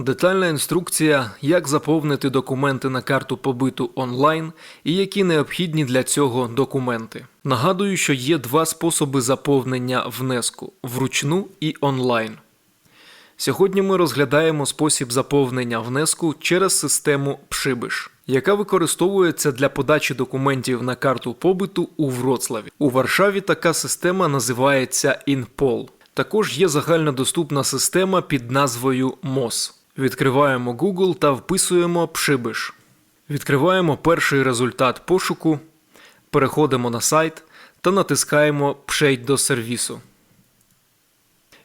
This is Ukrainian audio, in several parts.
Детальна інструкція, як заповнити документи на карту побиту онлайн і які необхідні для цього документи. Нагадую, що є два способи заповнення внеску вручну і онлайн. Сьогодні ми розглядаємо спосіб заповнення внеску через систему Пшибиш, яка використовується для подачі документів на карту побиту у Вроцлаві. У Варшаві така система називається InPol. Також є загальнодоступна система під назвою MOS. Відкриваємо Google та вписуємо Пшибиш. Відкриваємо перший результат пошуку, переходимо на сайт та натискаємо Пшейдь до сервісу.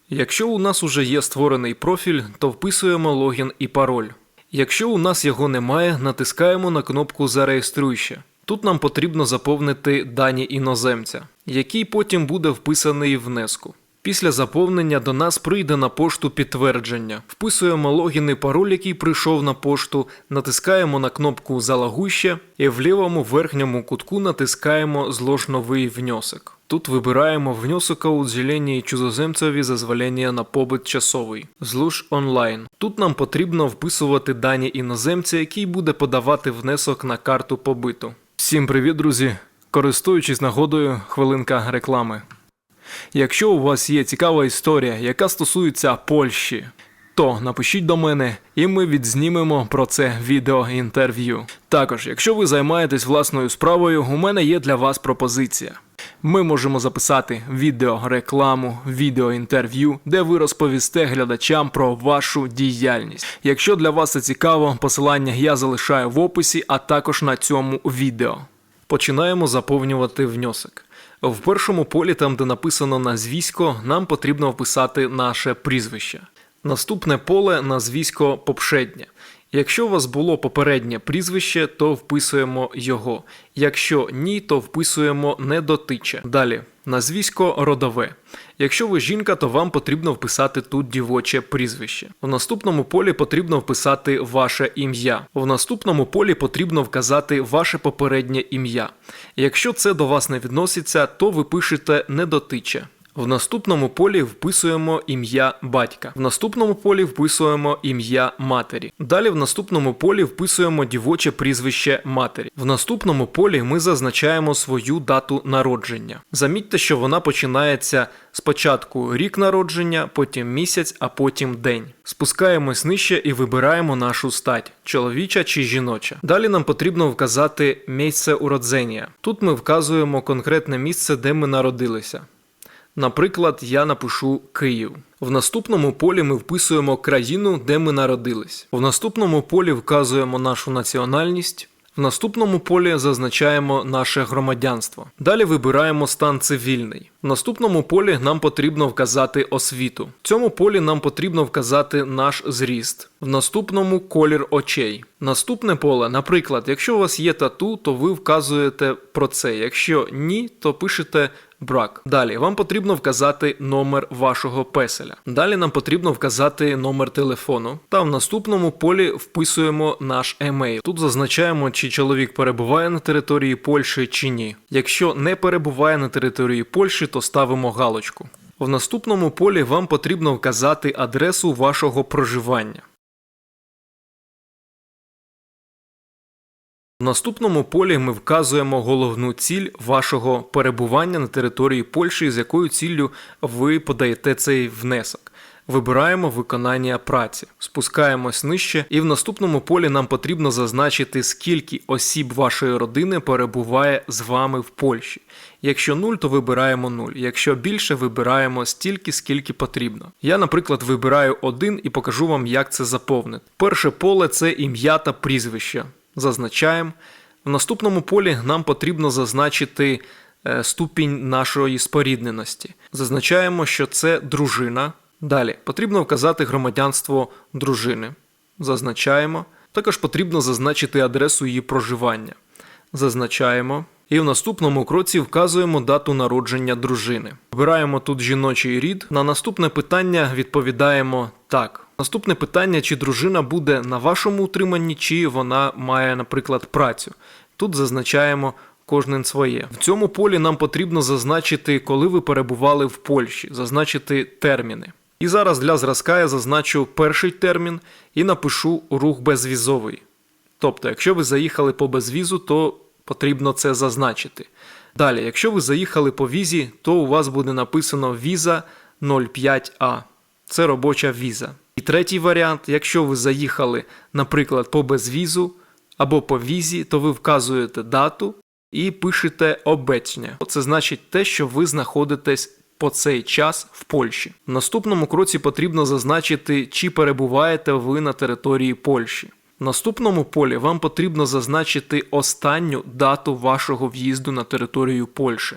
Якщо у нас уже є створений профіль, то вписуємо логін і пароль. Якщо у нас його немає, натискаємо на кнопку Зареєструйся. Тут нам потрібно заповнити дані іноземця, який потім буде вписаний внеску. Після заповнення до нас прийде на пошту підтвердження. Вписуємо логін і пароль, який прийшов на пошту, натискаємо на кнопку Залагуще і в лівому верхньому кутку натискаємо Злож новий внесок. Тут вибираємо внесок о уділенні чужоземцеві зазволення на побит часовий. Злуж онлайн. Тут нам потрібно вписувати дані іноземця, який буде подавати внесок на карту побиту. Всім привіт, друзі! Користуючись нагодою, хвилинка реклами. Якщо у вас є цікава історія, яка стосується Польщі, то напишіть до мене, і ми відзнімемо про це відеоінтерв'ю. Також, якщо ви займаєтесь власною справою, у мене є для вас пропозиція. Ми можемо записати відео, рекламу, відеоінтерв'ю, де ви розповісте глядачам про вашу діяльність. Якщо для вас це цікаво, посилання я залишаю в описі, а також на цьому відео. Починаємо заповнювати внесок. В першому полі, там де написано назвісько, нам потрібно вписати наше прізвище. Наступне поле назвісько попшеднє. Якщо у вас було попереднє прізвище, то вписуємо його. Якщо ні, то вписуємо недотиче. Далі назвісько родове. Якщо ви жінка, то вам потрібно вписати тут дівоче прізвище. В наступному полі потрібно вписати ваше ім'я. В наступному полі потрібно вказати ваше попереднє ім'я. Якщо це до вас не відноситься, то ви пишете недотиче. В наступному полі вписуємо ім'я батька. В наступному полі вписуємо ім'я матері. Далі в наступному полі вписуємо дівоче прізвище матері. В наступному полі ми зазначаємо свою дату народження. Замітьте, що вона починається спочатку рік народження, потім місяць, а потім день. Спускаємось нижче і вибираємо нашу стать чоловіча чи жіноча. Далі нам потрібно вказати місце уродження. Тут ми вказуємо конкретне місце, де ми народилися. Наприклад, я напишу Київ. В наступному полі ми вписуємо країну, де ми народились. В наступному полі вказуємо нашу національність. В наступному полі зазначаємо наше громадянство. Далі вибираємо стан цивільний. В наступному полі нам потрібно вказати освіту. В цьому полі нам потрібно вказати наш зріст. В наступному колір очей. Наступне поле, наприклад, якщо у вас є тату, то ви вказуєте про це. Якщо ні, то пишете брак. Далі вам потрібно вказати номер вашого песеля. Далі нам потрібно вказати номер телефону. Та в наступному полі вписуємо наш емейл. Тут зазначаємо, чи чоловік перебуває на території Польщі чи ні. Якщо не перебуває на території Польщі, то ставимо галочку. В наступному полі вам потрібно вказати адресу вашого проживання. В наступному полі ми вказуємо головну ціль вашого перебування на території Польщі, з якою ціллю ви подаєте цей внесок. Вибираємо виконання праці, спускаємось нижче, і в наступному полі нам потрібно зазначити, скільки осіб вашої родини перебуває з вами в Польщі. Якщо 0, то вибираємо 0. Якщо більше, вибираємо стільки, скільки потрібно. Я, наприклад, вибираю один і покажу вам, як це заповнити. Перше поле це ім'я та прізвище зазначаємо. В наступному полі нам потрібно зазначити е, ступінь нашої спорідненості. Зазначаємо, що це дружина. Далі потрібно вказати громадянство дружини. Зазначаємо. Також потрібно зазначити адресу її проживання. Зазначаємо. І в наступному кроці вказуємо дату народження дружини. Вибираємо тут жіночий рід. На наступне питання відповідаємо так. Наступне питання: чи дружина буде на вашому утриманні, чи вона має, наприклад, працю. Тут зазначаємо кожен своє. В цьому полі нам потрібно зазначити, коли ви перебували в Польщі, зазначити терміни. І зараз для зразка я зазначу перший термін і напишу рух безвізовий. Тобто, якщо ви заїхали по безвізу, то потрібно це зазначити. Далі, якщо ви заїхали по візі, то у вас буде написано віза 05А. Це робоча віза. Третій варіант, якщо ви заїхали, наприклад, по безвізу або по візі, то ви вказуєте дату і пишете обечня. Це значить те, що ви знаходитесь по цей час в Польщі. В наступному кроці потрібно зазначити, чи перебуваєте ви на території Польщі. В наступному полі вам потрібно зазначити останню дату вашого в'їзду на територію Польщі.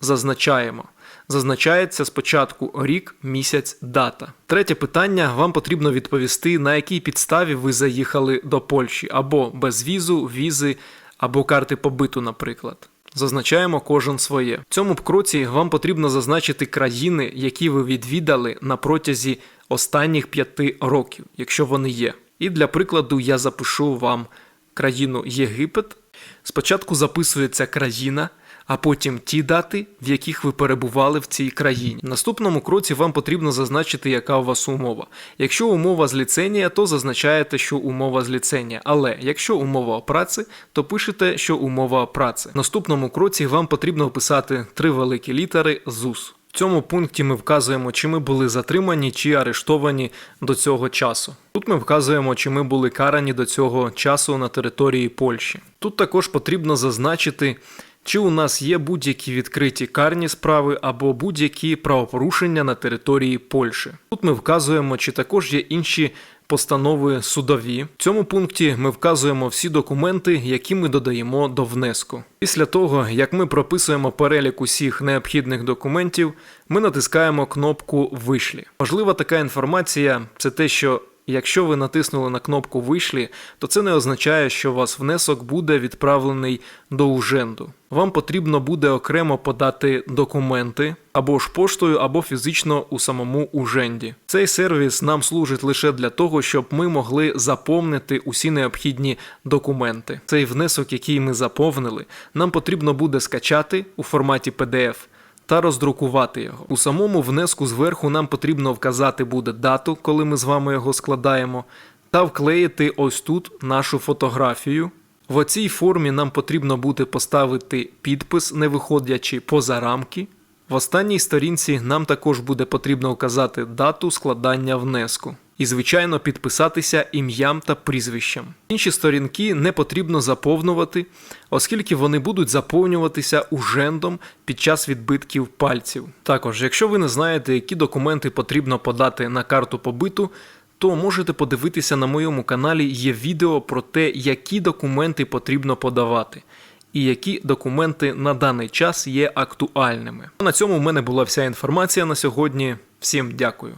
Зазначаємо. Зазначається спочатку рік, місяць, дата. Третє питання: вам потрібно відповісти, на якій підставі ви заїхали до Польщі, або без візу, візи, або карти побиту, наприклад. Зазначаємо кожен своє. В цьому б кроці вам потрібно зазначити країни, які ви відвідали на протязі останніх п'яти років, якщо вони є. І для прикладу я запишу вам країну Єгипет. Спочатку записується країна, а потім ті дати, в яких ви перебували в цій країні. В наступному кроці вам потрібно зазначити, яка у вас умова. Якщо умова з ліценія, то зазначаєте, що умова з ліценія. Але якщо умова праці, то пишете, що умова праці. В наступному кроці вам потрібно вписати три великі літери ЗУС. В цьому пункті ми вказуємо, чи ми були затримані чи арештовані до цього часу. Тут ми вказуємо, чи ми були карані до цього часу на території Польщі. Тут також потрібно зазначити, чи у нас є будь-які відкриті карні справи або будь-які правопорушення на території Польщі. Тут ми вказуємо, чи також є інші постанови судові. В цьому пункті ми вказуємо всі документи, які ми додаємо до внеску. Після того, як ми прописуємо перелік усіх необхідних документів, ми натискаємо кнопку Вишлі. Важлива така інформація це те, що Якщо ви натиснули на кнопку Вишлі, то це не означає, що у вас внесок буде відправлений до уженду. Вам потрібно буде окремо подати документи або ж поштою, або фізично у самому уженді. Цей сервіс нам служить лише для того, щоб ми могли заповнити усі необхідні документи. Цей внесок, який ми заповнили, нам потрібно буде скачати у форматі PDF та роздрукувати його. У самому внеску зверху нам потрібно вказати буде дату, коли ми з вами його складаємо, та вклеїти ось тут нашу фотографію. В оцій формі нам потрібно буде поставити підпис, не виходячи поза рамки. В останній сторінці нам також буде потрібно вказати дату складання внеску. І, звичайно, підписатися ім'ям та прізвищем. Інші сторінки не потрібно заповнювати, оскільки вони будуть заповнюватися ужендом під час відбитків пальців. Також, якщо ви не знаєте, які документи потрібно подати на карту побиту, то можете подивитися на моєму каналі є відео про те, які документи потрібно подавати. І які документи на даний час є актуальними. На цьому в мене була вся інформація на сьогодні. Всім дякую.